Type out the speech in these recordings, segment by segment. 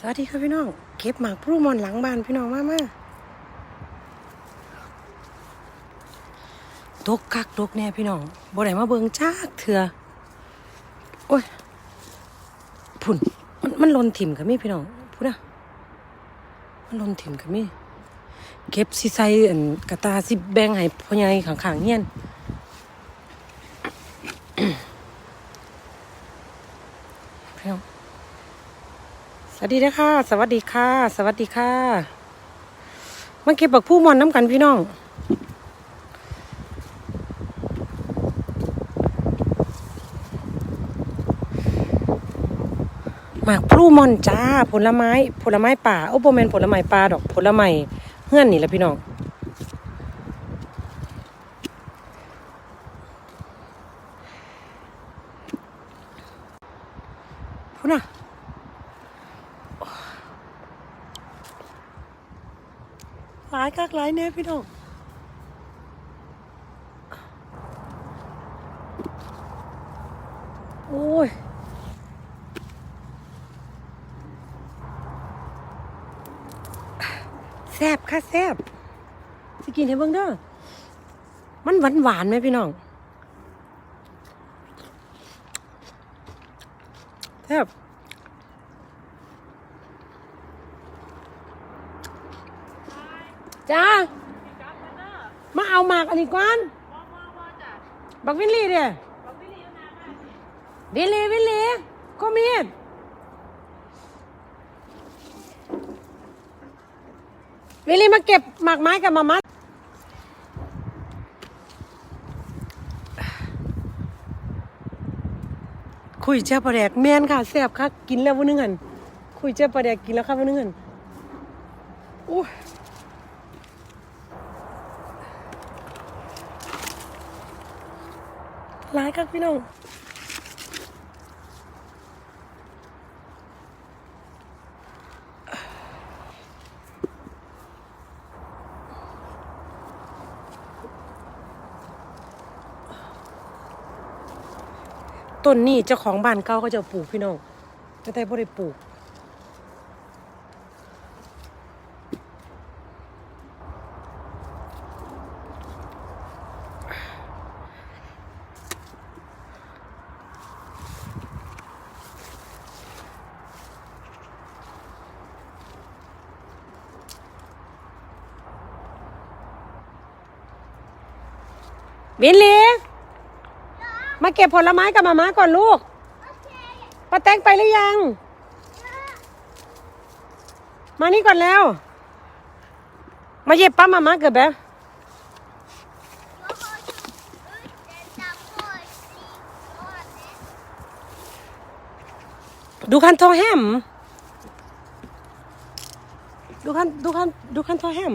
สวัสดีครับพี่น้อง เก็บหมากพลูมอนหลังบ้านพี่น้องมามาตกคักตกแน่พี่น้องบ่ได้มาเบิงจากเถื่อโอ้ยพุ่นมันมันหลนถิ่มกับมีพี่น้องพูดนะมันหลนถิ่มกับมีเก็บสิใส่อันกระตาสิแบงให้พ่อใหญ่ข้างๆเฮียน พี่น้อง สวัสดีนะคะ สวัสดีค่ะ สวัสดีค่ะมาเก็บบักผู้มอนน้ำกันพี่น้องหมากพลูมอนจ้า ผลไม้ ผลไม้ป่าโอ้โบแมนผลไม้ป่าดอกผลไม้เฮื่อนนี่แหละพี่น้องพูดนะ หลายกักหลายเนี่ยพี่น้องโอ้ยแซบค่ะแซบสิกินให้เบิ่งเด้อมันหวานหวานไหมพี่น้องแซบ จ้ามาเอาหมากอันนี้ก่อนบักวินลี่เด้วินลี่วินลี่ก็มีดวินลี่มาเก็บหมากไม้กับมามัดคุยเจ้าปลาแดกแมนค่ะแซ่บค่ะกินแล้ววันนึงหันคุยเจ้าปลาแดกกินแล้วค่ะวันนึงหันโอ้ ร้ายครับพี่น้องต้นนี้เจ้าของบ้านเก่าก็จะปลูกพี่น้องแต่แต่บ่ได้ปลูก บินลีมาเก็บผลไม้กับมาม่าก่อนลูกป้าแตงไปหรือยัง มานี่ก่อนแล้ว มาเย็บป้ามาม่าเกิดแบบดูคันทองแฮม ดูคันดูคันดูคันทองแฮม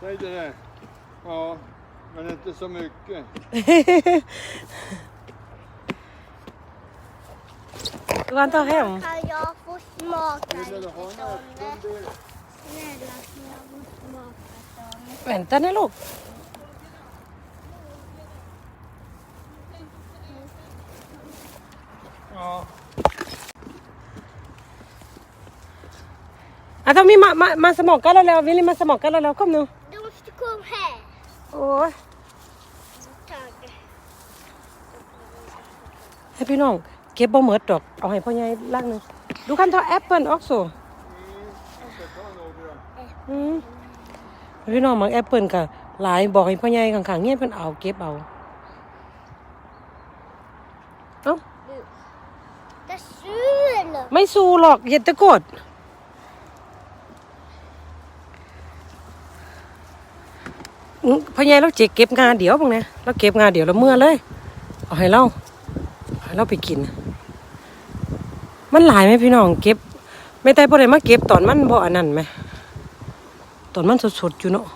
Säg det där. Ja, men inte så mycket. ดูคันทองแฮม Kan jag få smaka Vill du lite ha en Donne? äppelbit? Snälla, kan jag få smaka Donne? แว่นตานะลูก Ja. อะต้องมีมามามาส ย Tack. ให้พี่น้อง เก็บบ่เหมิดดอกเอาให้พ่อใหญ่ลากหนึงดูคันทอแอปเปิลออกโซ Mm, jag ska ta några. อืมพี่น้องมักแอปเปิลก็หลายบอกให้พ่อใหญ่ข้างๆเงี้ยเพิ่นเอาเก็บเอาเอ้า Det är sur. ไม่สู้หรอกอย่าตะโกดอื้อ พ่อใหญ่เราเจ็เก็บงานเดี๋ยวบังเนี่ยเราเก็บงานเดี๋ยวเราเมื่อเลย เอาให้เราเให้เราไปกิน มันหลายไหมพี่น้องเก็บ ไม่ได้พอได้มาเก็บตอนมันบ่อันนั้นไหมตอนมันสดๆอยู่เนาะ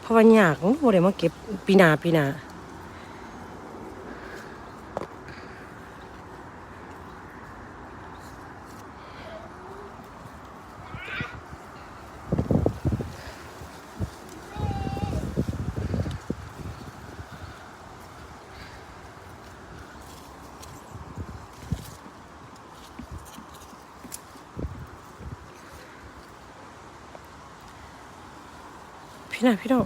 เพราะว่ายากบ่ได้มาเก็บปีนาปีนา นะพี่น้อง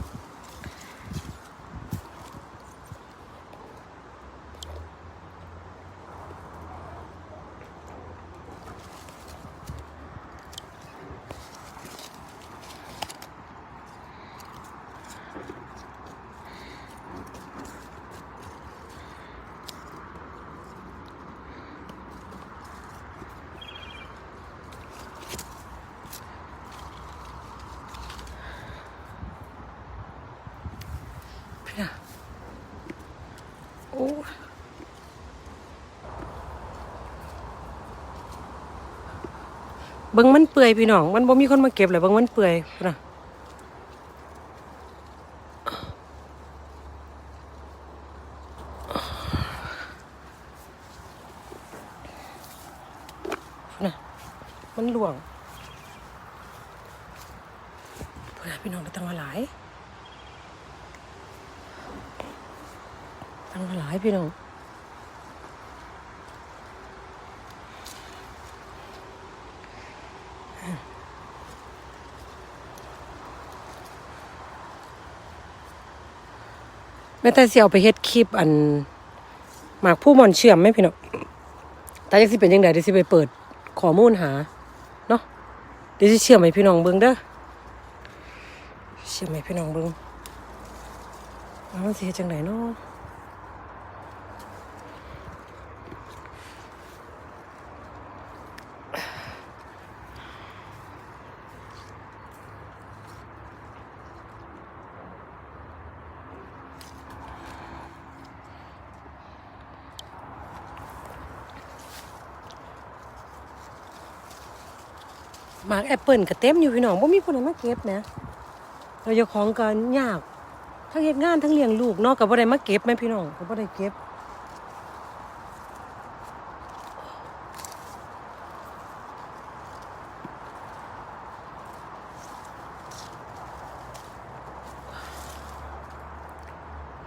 เบิ่งมันเปื่อยพี่น้อง มันบ่มีคนมาเก็บเลยเบิ่งมันเปื่อยนะนะมันหลวงพุ่นนะพี่น้องก็ต้องมาหลายตั้งหลายพี่น้อง ม่แต่เสิเอาไปเฮ็ดคลิปอันหมากผู้มอนเชื่อมไม่พี่น้องแต่ยังสิเป็นยังไงเดี๋ยวสิไปเปิดข้อมูลหาเนาะเดี๋ยวสิเชื่อมให้พี่น้องเบิ่งเด้อเชื่อมให้พี่น้องเบิ่งว่ามันสิเฮ็ดจังไดเนาะ หมากแอปเปิลก็เต็มอยู่พี่น้องบ่มีคนใดมาเก็บนะเราจ้าของก็ยาก ทั้งเฮ็ดงานทั้งเลี้ยงลูกเนาะก็บ่ได้มาเก็บแม่พี่น้องก็บ่ได้เก็บ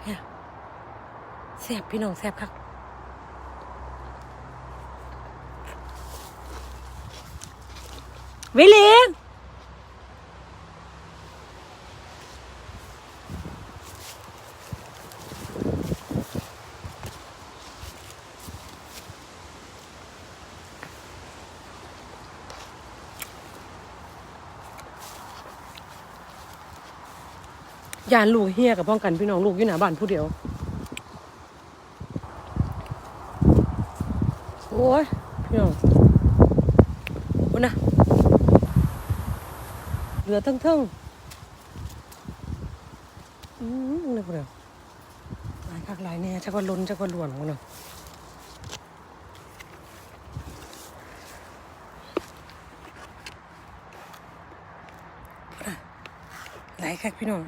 เนี่ยแซ่บพี่น้องแซ่บคัก วิลียานลูกเฮียกับพ้องกันพี่น้องลูกอยู่หน้าบ้านผู้เดียว โอ้ย พี่น้องโอ้นะ เหลือทั้งทั้งอืมนึกเลยหลายคักหลายแน่ชักว่าล้นชักว่าล้วนของเนาะหลายคักพี่น้อง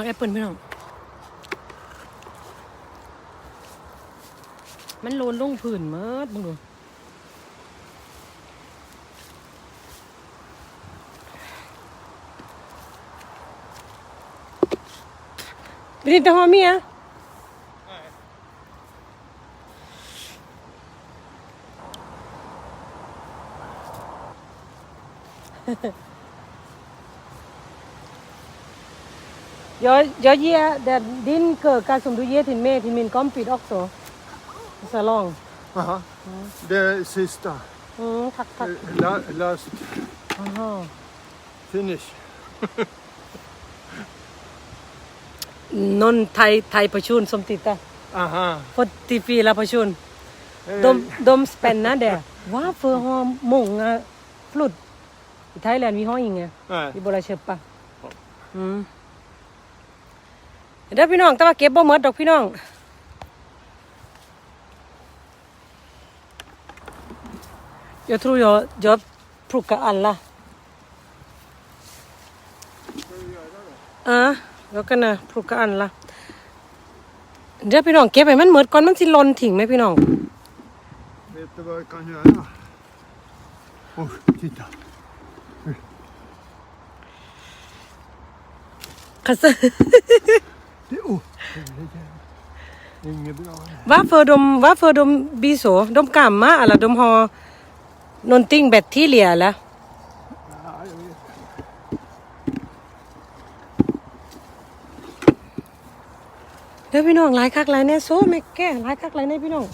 มักแอปเปิลพี่น้อง มันโลนลงผื่นเมิดมึงดูบินแต่หอมเมี ย Jag, jag ger den, din köka som du ger till mig till min kompis också. Salong. Aha. Det är sista. Mm, tack, tack. La, last Aha. finish. Non Thai Thai person som tittar. Aha. 44 person. Eh, De, de spänner där. Varför har många flutt? I Thailand vi har inga. Nej. Vi bara köpa. Mm. เด้อ พี่น้อง แต่ว่าเก็บบ่หมดดอกพี่น้อง Jag tror jag, jag plockar alla. Ja, jag kan eh, plocka alla. เดี๋ยวพี่น้องเก็บให้มันหมดก่อนมันสิหล่นทิ้งไหมพี่น้อง Vet du vad jag kan göra? Oh, titta. Kasse. Det, oh, helvete. Inget bra. Varför de, varför de blir så? De gamla eller de har någonting bacteria eller? Ja, jag vet. เด้อพี่น้องหลายคักหลายแน่โซแม่แก่หลายคักหลายแน่พี่น้อง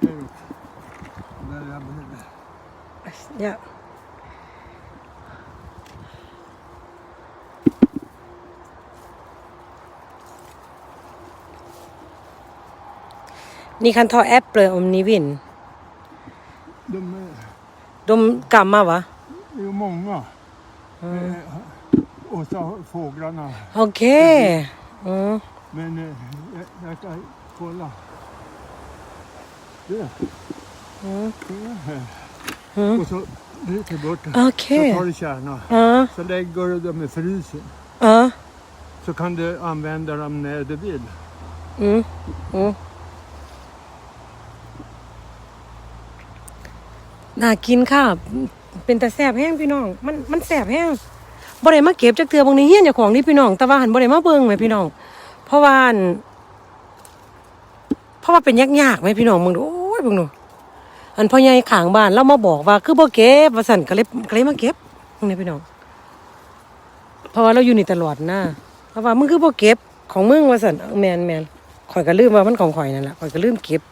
Nu. Där är jag beredd. เนี่ย นี่คันทอแอปเปลอมนิวิน De är, ดมกลัมมาวะ det är ju många. Eh, Och så fåglarna. โอเคอืม Men eh, jag, jag ska kolla. Det. อืม det här. อืม Och så lite bort. โอเค Så tar du kärna. อ๋อ Så lägger du dem i frysen. อ๋อ Så kan du använda dem när du vill. อืมอืม น่ากินค่ะ เป็นแต่แสบแห้งพี่น้อง มันมันแสบแห้งบ่ได้มาเก็บจากเตือบางนี้เฮียนจ้าของนี่พี่น้อง แต่ว่าหันบ่ได้มาเบิ่งแหมพี่น้อง เพราะว่าเพราะว่าเป็นยากๆไหมพี่น้องมึงดูโอ้ยมึงดูอันพ่อใหญ่ขางบ้านเรามาบอกว่า คือบ่เก็บว่าสั่นก็เลยก็เลยมาเก็บมึงนี่พี่น้อง เพราะว่าเราอยู่นี่ตลอดนะเพราะว่ามึงคือบ่เก็บของมึงว่าสั่นแมนแมนข่อยก็ลืมว่ามันของข่อยนั่นแหละข่อยก็ลืมเก็บ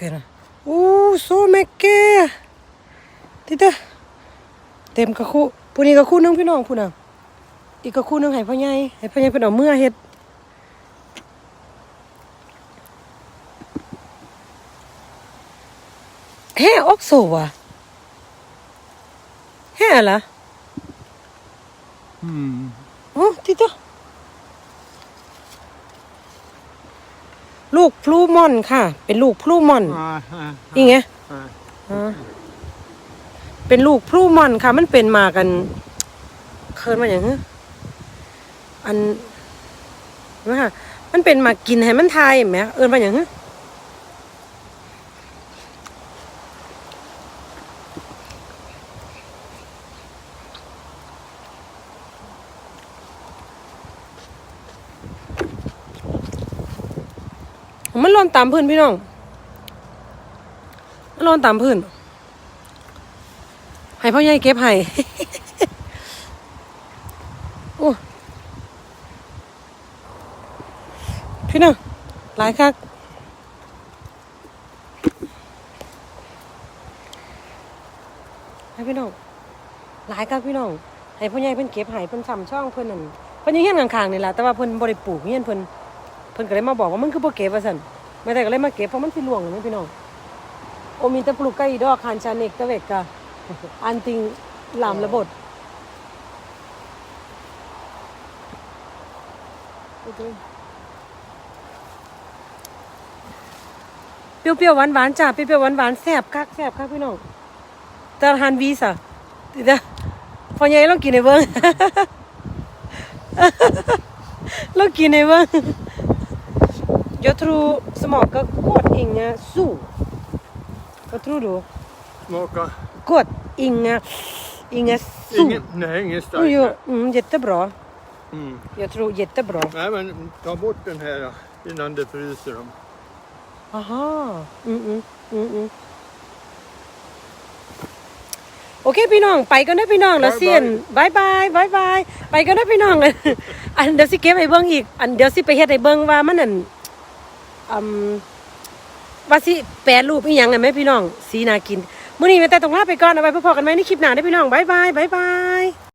คือนะโอ้โซแม่แกติเตอเต็มกระคู่ผู้นี้กระคู่หนึงพี่น้องผู้น่ะอีกกระคู่หนึงให้พ่อใหญ่ให้พ่อใหญ่เพิ่นเอาเมื่อเฮ็ดแฮ่ออกโซว่ะแฮ่ล่ะ Mm. โอ้ติเต ลูกพลูมอนค่ะ เป็นลูกพลูมอน Ah, ah, นี่ไง ah. อ่าเป็นลูกพลูมอนค่ะ มันเป็นมากัน เคินมาอย่างฮึอันว่ามันเป็นมากินให้มันทายไหมเอินมาอย่างฮึ มันร้อนตามพื้นพี่น้อง มันร้อนตามพื้น ให้พ่อใหญ่เก็บให้โอ้พี่น้องหลายคักให้พี่น้องหลายคักพี่น้องให้พ่อใหญ่เพิ่นเก็บให้เพิ่นซ้ำช่องเพิ่นนั่นเพิ่นอยู่เฮียนข้างๆนี่แหละแต่ว่าเพิ่นบ่ได้ปลูกเฮียนเพิ่น พิ่นก็เลยมาบอกว่ามันคือบ่เก็บว่าซั่นแม่แต่ก็เลยมาเก็บเพราะมันสิล่วงนี่พี่น้อง O minta plucka idag kanske nästa vecka. Antingen lamm eller bort. Okay. เปรี้ยวๆหวานๆจ้าเปรี้ยวๆหวานๆแซ่บคักแซ่บคักพี่น้องแต่ทานวีสอะติดะพอใหญ่ลองกินให้เบิ่งลองกินให้เบิ่ง Jag tror smakar gott inga så. Vad tror du? Smaka. Gott. Inga, inga sol. Ingen, nej, ingen stark. Jo, jo, mm, jättebra. Mm. Jag tror jättebra. Nej, men ta bort den här då, innan du fryser dem. Aha. Mm, mm, mm, mm. โอเคพี่น้องไปกันนะพี่น้องแล้วเซียนบายบายบายบายไปกันนะพี่น้อง อันเดี๋ยวสิเก็บให้เบิ่งอีก อันเดี๋ยวสิไปเฮ็ดให้เบิ่งว่ามันนั่น อืมว่าสิแปรรูปอีหยังไงไหมพี่น้องสีน่ากินมื้อนี้แม่แต่ต้องลาไปก่อนเอาไว้พบกันไหมในคลิปหน้าได้อพี่น้องบายบายบายบาย